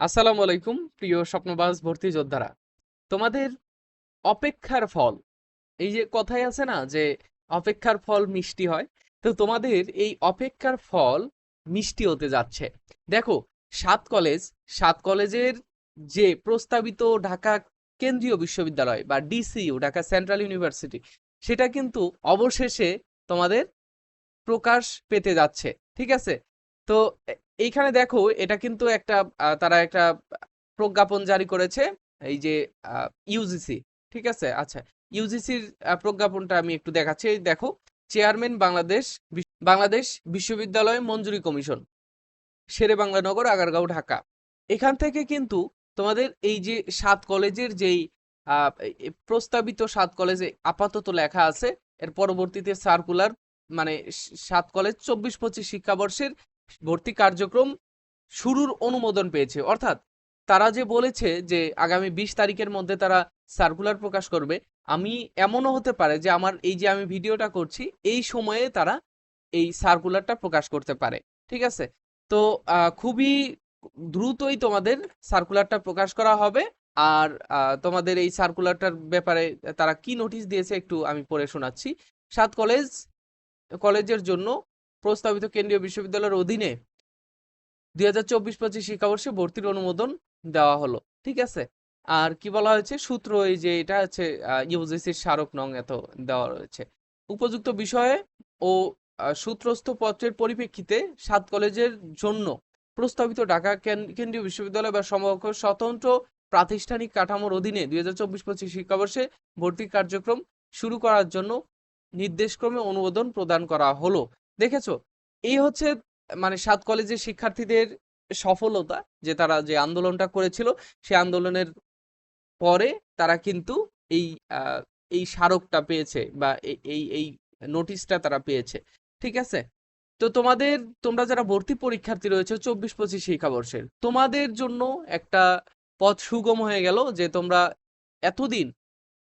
আসসালামু আলাইকুম, প্রিয় স্বপ্নবাজ ভর্তি যোদ্ধারা। তোমাদের অপেক্ষার ফল, এই যে কথাই আছে না যে অপেক্ষার ফল মিষ্টি হয়, তো তোমাদের এই অপেক্ষার ফল মিষ্টি হতে যাচ্ছে। দেখো, সাত কলেজ, সাত কলেজের যে প্রস্তাবিত ঢাকা কেন্দ্রীয় বিশ্ববিদ্যালয় বা ডিসিইউ, ঢাকা সেন্ট্রাল ইউনিভার্সিটি, সেটা কিন্তু অবশেষে তোমাদের প্রকাশ পেতে যাচ্ছে, ঠিক আছে? তো এইখানে দেখো, এটা কিন্তু একটা তারা একটা প্রজ্ঞাপন জারি করেছে, এই যে ইউজিসি ঠিক আছে? আচ্ছা ইউজিসির প্রজ্ঞাপনটা আমি একটু দেখাচ্ছি। দেখো, চেয়ারম্যান বাংলাদেশ বাংলাদেশ বিশ্ববিদ্যালয় মঞ্জুরি কমিশন শেরে বাংলা নগর আগারগাঁও, ঢাকা। এখান থেকে কিন্তু তোমাদের এই যে সাত কলেজের যেই প্রস্তাবিত সাত কলেজে আপাতত লেখা আছে, এর পরবর্তীতে সার্কুলার মানে সাত কলেজ চব্বিশ পঁচিশ শিক্ষাবর্ষের ভর্তি কার্যক্রম শুরুর অনুমোদন পেয়েছে। অর্থাৎ তারা যে বলেছে যে আগামী বিশ তারিখের মধ্যে তারা সার্কুলার প্রকাশ করবে, আমি এমনও হতে পারে যে আমার এই যে আমি ভিডিওটা করছি, এই সময়ে তারা এই সার্কুলারটা প্রকাশ করতে পারে। ঠিক আছে? তো খুবই দ্রুতই তোমাদের সার্কুলারটা প্রকাশ করা হবে আর তোমাদের এই সার্কুলারটার ব্যাপারে তারা কি নোটিশ দিয়েছে একটু আমি পড়ে শোনাচ্ছি। সাত কলেজ কলেজের জন্য প্রস্তাবিত কেন্দ্রীয় বিশ্ববিদ্যালয়ের অধীনে দুই হাজার চব্বিশ পঁচিশ শিক্ষাবর্ষে ভর্তির অনুমোদন দেওয়া হলো। ঠিক আছে? আর কি বলা হয়েছে? সূত্র এই যে এটা হচ্ছে ইউজিসির স্মারক নং এত দেওয়া রয়েছে। উপযুক্ত বিষয়ে ও সূত্রস্থ পত্রের পরিপ্রেক্ষিতে সাত কলেজের জন্য প্রস্তাবিত ঢাকা কেন- কেন্দ্রীয় বিশ্ববিদ্যালয় বা সমকক্ষ স্বতন্ত্র প্রাতিষ্ঠানিক কাঠামোর অধীনে দুই হাজার চব্বিশ পঁচিশ শিক্ষাবর্ষে ভর্তি কার্যক্রম শুরু করার জন্য নির্দেশক্রমে অনুমোদন প্রদান করা হলো। দেখেছ? এই হচ্ছে মানে সাত কলেজের শিক্ষার্থীদের সফলতা, যে তারা যে আন্দোলনটা করেছিল, সে আন্দোলনের পরে তারা কিন্তু এই এই স্মারকটা পেয়েছে বা এই এই নোটিশটা তারা পেয়েছে। ঠিক আছে? তো তোমাদের, তোমরা যারা ভর্তি পরীক্ষার্থী রয়েছে চব্বিশ পঁচিশ শিক্ষাবর্ষের, তোমাদের জন্য একটা পথ সুগম হয়ে গেল যে তোমরা এতদিন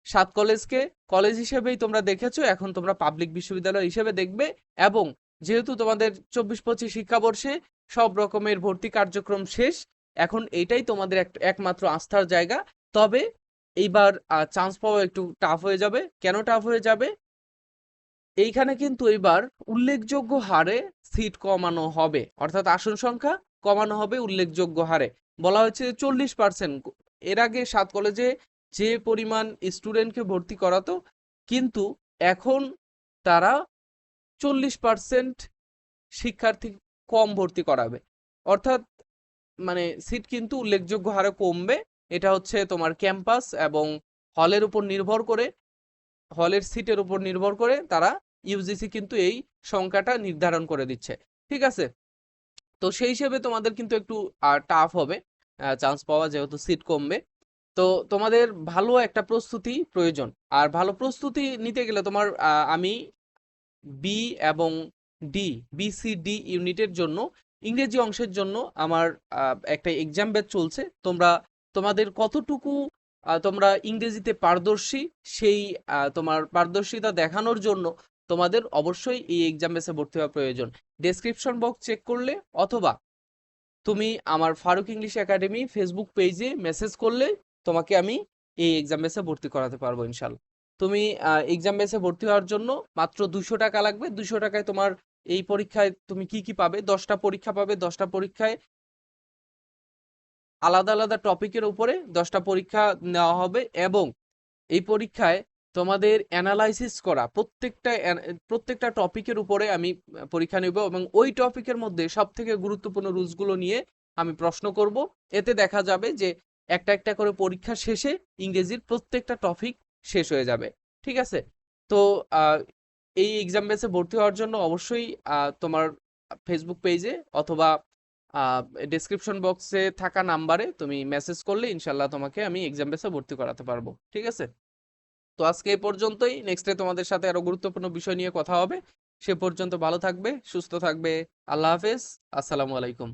সাত কলেজকে কলেজ হিসেবেই তোমরা দেখেছ, এখন তোমরা পাবলিক বিশ্ববিদ্যালয় হিসেবে দেখবে এবং যেহেতু তোমাদের চব্বিশ পঁচিশ শিক্ষাবর্ষে সব রকমের ভর্তি কার্যক্রম শেষ, এখন এটাই তোমাদের এক- একমাত্র আস্থার জায়গা। তবে এইবার চান্স পাওয়া একটু টাফ হয়ে যাবে। কেন টাফ হয়ে যাবে? এইখানে কিন্তু এবার উল্লেখযোগ্য হারে সিট কমানো হবে, অর্থাৎ আসন সংখ্যা কমানো হবে উল্লেখযোগ্য হারে। বলা হয়েছে চল্লিশ পার্সেন্ট এর আগে সাত কলেজে যে পরিমাণ স্টুডেন্টকে ভর্তি করাতো, কিন্তু এখন তারা চল্লিশ পার্সেন্ট শিক্ষার্থী কম ভর্তি করাবে। অর্থাৎ মানে সিট কিন্তু উল্লেখযোগ্য হারে কমবে। এটা হচ্ছে তোমার ক্যাম্পাস এবং হলের উপর নির্ভর করে, হলের সিটের উপর নির্ভর করে তারা ইউজিসি কিন্তু এই সংখ্যাটা নির্ধারণ করে দিচ্ছে। ঠিক আছে? তো সেই হিসেবে তোমাদের কিন্তু একটু টাফ হবে। চান্স পাওয়া যেহেতু সিট কমবে। তো তোমাদের ভালো একটা প্রস্তুতি প্রয়োজন। আর ভালো প্রস্তুতি নিতে গেলে তোমার আমি বি এবং ডি বি সি ডি ইউনিটের জন্য, ইংরেজি অংশের জন্য আমার একটা এক্সাম ব্যাচ চলছে। তোমরা, তোমাদের কতটুকু তোমরা ইংরেজিতে পারদর্শী, সেই তোমার পারদর্শিতা দেখানোর জন্য তোমাদের অবশ্যই এই এক্সাম ব্যাচে ভর্তি হওয়া প্রয়োজন। ডেসক্রিপশন বক্স চেক করলে অথবা তুমি আমার ফারুক ইংলিশ একাডেমি ফেসবুক পেজে মেসেজ করলে তোমাকে আমি এই এক্সাম বেসে ভর্তি করাতে পারব ইনশাল্লাহ। তুমি এক্সাম বেসে ভর্তি হওয়ার জন্য মাত্র দুশো টাকা লাগবে। দুশো টাকায় তোমার এই পরীক্ষায় তুমি কি কি পাবে? দশটা পরীক্ষা পাবে। দশটা পরীক্ষায় আলাদা আলাদা টপিকের উপরে দশটা পরীক্ষা নেওয়া হবে এবং এই পরীক্ষায় তোমাদের অ্যানালাইসিস করা, প্রত্যেকটা প্রত্যেকটা টপিকের উপরে আমি পরীক্ষা নেব এবং ওই টপিকের মধ্যে সব থেকে গুরুত্বপূর্ণ রুলসগুলো নিয়ে আমি প্রশ্ন করব। এতে দেখা যাবে যে একটা একটা করে পরীক্ষা শেষে ইংরেজির প্রত্যেকটা টপিক শেষ হয়ে যাবে। ঠিক আছে? তো এই এক্সাম বেসে ভর্তি হওয়ার জন্য অবশ্যই তোমার ফেসবুক পেজে অথবা ডেসক্রিপশন বক্সে থাকা নাম্বারে তুমি মেসেজ করলে ইনশাল্লাহ তোমাকে আমি এক্সাম বেসে ভর্তি করাতে পারব। ঠিক আছে? তো আজকে এই পর্যন্তই। নেক্সটে তোমাদের সাথে আরও গুরুত্বপূর্ণ বিষয় নিয়ে কথা হবে। সে পর্যন্ত ভালো থাকবে, সুস্থ থাকবে। আল্লাহ হাফেজ। আসসালামু আলাইকুম।